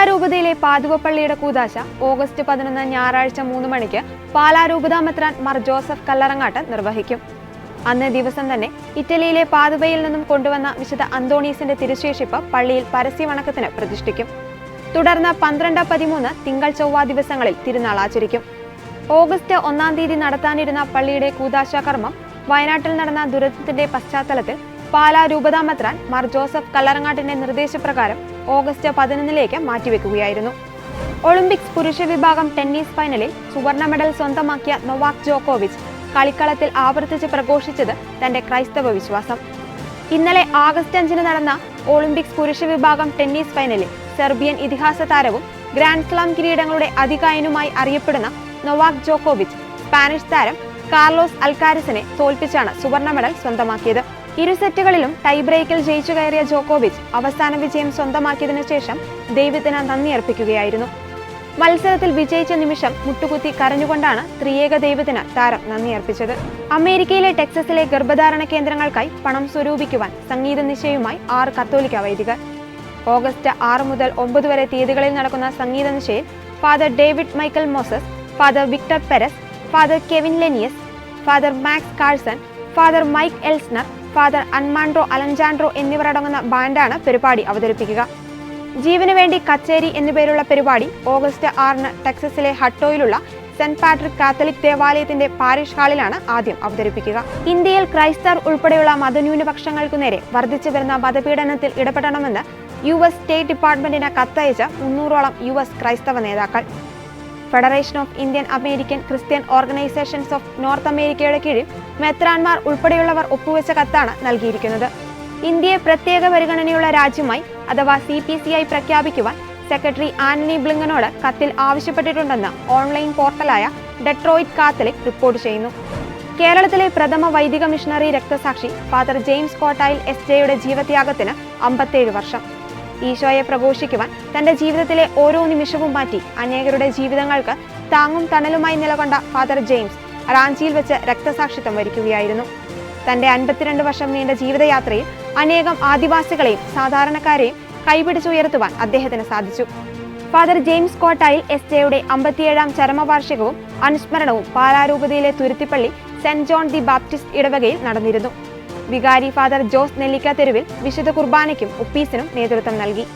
പാലാരൂപതയിലെ പാതുവപ്പള്ളിയുടെ കൂതാശ ഓഗസ്റ്റ് പതിനൊന്ന് ഞായറാഴ്ച മൂന്ന് മണിക്ക് പാലാരൂപത മെത്രാൻ മർ ജോസഫ് കല്ലറങ്ങാട്ട് നിർവഹിക്കും. അന്ന് ദിവസം തന്നെ ഇറ്റലിയിലെ പാതുവയിൽ നിന്നും കൊണ്ടുവന്ന വിശുദ്ധ അന്തോണീസിന്റെ തിരുശേഷിപ്പ് പള്ളിയിൽ പരസ്യവണക്കത്തിന് പ്രതിഷ്ഠിക്കും. തുടർന്ന് പന്ത്രണ്ട് പതിമൂന്ന് തിങ്കൾ ചൊവ്വ ദിവസങ്ങളിൽ തിരുനാൾ ആചരിക്കും. ഓഗസ്റ്റ് ഒന്നാം തീയതി നടത്താനിരുന്ന പള്ളിയുടെ കൂതാശ കർമ്മം വയനാട്ടിൽ നടന്ന ദുരന്തത്തിന്റെ പശ്ചാത്തലത്തിൽ പാലാ രൂപതാമത്രാൻ മാർ ജോസഫ് കല്ലറങ്ങാട്ടിന്റെ നിർദ്ദേശപ്രകാരം ഓഗസ്റ്റ് പതിനൊന്നിലേക്ക് മാറ്റിവെക്കുകയായിരുന്നു. ഒളിമ്പിക്സ് പുരുഷ വിഭാഗം ടെന്നീസ് ഫൈനലിൽ സുവർണ മെഡൽ സ്വന്തമാക്കിയ നൊവാക് ജോക്കോവിച്ച് കളിക്കളത്തിൽ ആവർത്തിച്ച് പ്രഘോഷിച്ചത് തന്റെ ക്രൈസ്തവ വിശ്വാസം. ഇന്നലെ ആഗസ്റ്റ് അഞ്ചിന് നടന്ന ഒളിമ്പിക്സ് പുരുഷ വിഭാഗം ടെന്നീസ് ഫൈനലിൽ സെർബിയൻ ഇതിഹാസ താരവും ഗ്രാൻഡ് സ്ലാം കിരീടങ്ങളുടെ അധികായനുമായി അറിയപ്പെടുന്ന നൊവാക് ജോക്കോവിച്ച് സ്പാനിഷ് താരം കാർലോസ് അൽക്കാരിസിനെ തോൽപ്പിച്ചാണ് സുവർണ മെഡൽ സ്വന്തമാക്കിയത്. ഇരു സെറ്റുകളിലും ടൈ ബ്രേക്കിൽ ജയിച്ചു കയറിയ ജോക്കോവിച്ച് അവസാന വിജയം സ്വന്തമാക്കിയതിനു ശേഷം ദൈവത്തിന് നന്ദി അർപ്പിക്കുകയായിരുന്നു. മത്സരത്തിൽ വിജയിച്ച നിമിഷം മുട്ടുകുത്തി കരഞ്ഞുകൊണ്ടാണ് ത്രിയേക ദൈവത്തിന് താരം നന്ദി അർപ്പിച്ചത്. അമേരിക്കയിലെ ടെക്സസിലെ ഗർഭധാരണ കേന്ദ്രങ്ങൾക്കായി പണം സ്വരൂപിക്കുവാൻ സംഗീത നിശയുമായി ആറ് കത്തോലിക്ക വൈദികർ. ഓഗസ്റ്റ് ആറ് മുതൽ ഒമ്പത് വരെ തീയതികളിൽ നടക്കുന്ന സംഗീത നിശയിൽ father David Michael Moses father Victor Perez father Kevin Lenius father Max Carson father Mike Elsner father അൻമാൻഡ്രോ Alejandro എന്നിവരടങ്ങുന്ന ബാൻഡാണ് പരിപാടി അവതരിപ്പിക്കുക. ജീവനു വേണ്ടി കച്ചേരി എന്നുപേരുള്ള പരിപാടി ഓഗസ്റ്റ് ആറിന് ടെക്സസിലെ ഹട്ടോയിലുള്ള സെന്റ് പാട്രിക് കാത്തലിക് ദേവാലയത്തിന്റെ പാരിഷ് ഹാളിലാണ് ആദ്യം അവതരിപ്പിക്കുക. ഇന്ത്യയിൽ ക്രൈസ്തർ ഉൾപ്പെടെയുള്ള മതന്യൂനപക്ഷങ്ങൾക്കു നേരെ വർദ്ധിച്ചു വരുന്ന മതപീഡനത്തിൽ ഇടപെടണമെന്ന് യു എസ് സ്റ്റേറ്റ് ഡിപ്പാർട്ട്മെന്റിന് കത്തയച്ച മുന്നൂറോളം യു എസ് ക്രൈസ്തവ നേതാക്കൾ. Federation of Indian American Christian Organisations of North അമേരിക്കയുടെ കീഴിൽ മെത്രാൻമാർ ഉൾപ്പെടെയുള്ളവർ ഒപ്പുവെച്ച കത്താണ് നൽകിയിരിക്കുന്നത്. ഇന്ത്യയെ പ്രത്യേക പരിഗണനയുള്ള രാജ്യമായി അഥവാ സി പി സി ഐ പ്രഖ്യാപിക്കുവാൻ സെക്രട്ടറി ആന്റണി ബ്ലിങ്കനോട് കത്തിൽ ആവശ്യപ്പെട്ടിട്ടുണ്ടെന്ന് ഓൺലൈൻ പോർട്ടലായ ഡെട്രോയിറ്റ് കാത്തലിക് റിപ്പോർട്ട് ചെയ്യുന്നു. കേരളത്തിലെ പ്രഥമ വൈദിക മിഷണറി രക്തസാക്ഷി ഫാദർ ജെയിംസ് കോട്ടായിൽ എസ് ജെയുടെ ജീവത്യാഗത്തിന് അമ്പത്തേഴ് വർഷം. ഈശോയെ പ്രഘോഷിക്കുവാൻ തന്റെ ജീവിതത്തിലെ ഓരോ നിമിഷവും മാറ്റി അനേകരുടെ ജീവിതങ്ങൾക്ക് താങ്ങും തണലുമായി നിലകൊണ്ട ഫാദർ ജെയിംസ് റാഞ്ചിയിൽ വെച്ച് രക്തസാക്ഷിത്വം വരിക്കുകയായിരുന്നു. തന്റെ അൻപത്തിരണ്ട് വർഷം നീണ്ട ജീവിതയാത്രയിൽ അനേകം ആദിവാസികളെയും സാധാരണക്കാരെയും കൈപിടിച്ചുയർത്തുവാൻ അദ്ദേഹത്തിന് സാധിച്ചു. ഫാദർ ജെയിംസ് കോട്ടായിൽ എസ് ജെയുടെ അമ്പത്തിയേഴാം ചരമവാർഷികവും അനുസ്മരണവും പാലാരൂപതയിലെ തുരുത്തിപ്പള്ളി സെന്റ് ജോൺ ദി ബാപ്റ്റിസ്റ്റ് ഇടവകയിൽ നടന്നിരുന്നു. വികാരി ഫാദർ ജോസ് നെല്ലിക്ക തെരുവിൽ വിശുദ്ധ കുർബാനയ്ക്കും ഒപ്പീസിനും നേതൃത്വം നൽകി.